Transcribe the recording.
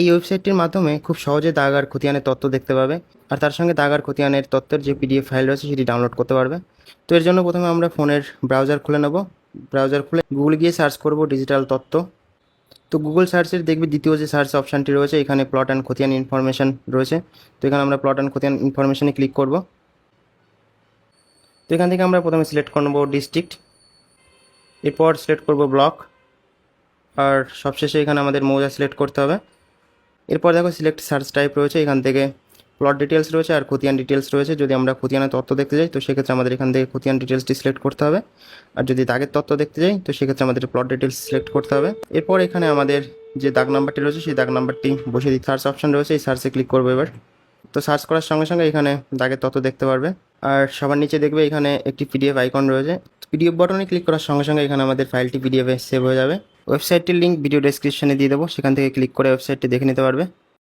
এই ওয়েবসাইটটির মাধ্যমে খুব সহজে দাগ আর খতিয়ানের তথ্য দেখতে পাবে। আর তার সঙ্গে দাগ আর খতিয়ানের তথ্যের যে পিডিএফ ফাইল রয়েছে, সেটি ডাউনলোড করতে পারবে। তো এর জন্য প্রথমে আমরা ফোনের ব্রাউজার খুলে নেব। ব্রাউজার খুলে গুগল গিয়ে সার্চ করব ডিজিটাল তত্ত্ব। তো গুগল সার্চের দেখবে দ্বিতীয় যে সার্চ অপশানটি রয়েছে, এখানে প্লট অ্যান্ড খতিয়ান ইনফরমেশন রয়েছে। তো এখানে আমরা প্লট অ্যান্ড খতিয়ান ইনফরমেশানে ক্লিক করব। তো এখান থেকে আমরা প্রথমে সিলেক্ট করে নেব ডিস্ট্রিক্ট এরপর সিলেক্ট করব ব্লক আর সবশেষে এখানে আমাদের মৌজা সিলেক্ট করতে হবে। এরপর দেখো সিলেক্ট সার্চ টাইপ রয়েছে, এখান থেকে প্লট ডিটেলস রয়েছে আর খতিয়ান ডিটেলস রয়েছে। যদি আমরা খতিয়ানের তথ্য দেখতে যাই, তো সেক্ষেত্রে আমাদের এখান থেকে খতিয়ান ডিটেলসটি সিলেক্ট করতে হবে। আর যদি দাগের তথ্য দেখতে যাই, তো সেক্ষেত্রে আমাদের প্লট ডিটেলস সিলেক্ট করতে হবে। এরপর এখানে আমাদের যে দাগ নাম্বারটি রয়েছে, সেই দাগ নাম্বারটি বসে দিই। সার্চ অপশন রয়েছে, এই সার্চে ক্লিক করব এবার। তো সার্চ করার সঙ্গে সঙ্গে এখানে দাগের তথ্য দেখতে পারবে। আর সবার নিচে দেখবে এখানে একটি পিডিএফ আইকন রয়েছে। পিডিএফ বটনে ক্লিক করার সঙ্গে সঙ্গে এখানে আমাদের ফাইলটি পিডিএফে সেভ হয়ে যাবে। ওয়েবসাইটটির লিঙ্ক ভিডিও ডেসক্রিপশনে দিয়ে দেবো। সেখান থেকে ক্লিক করে ওয়েবসাইটটি দেখে নিতে পারবে।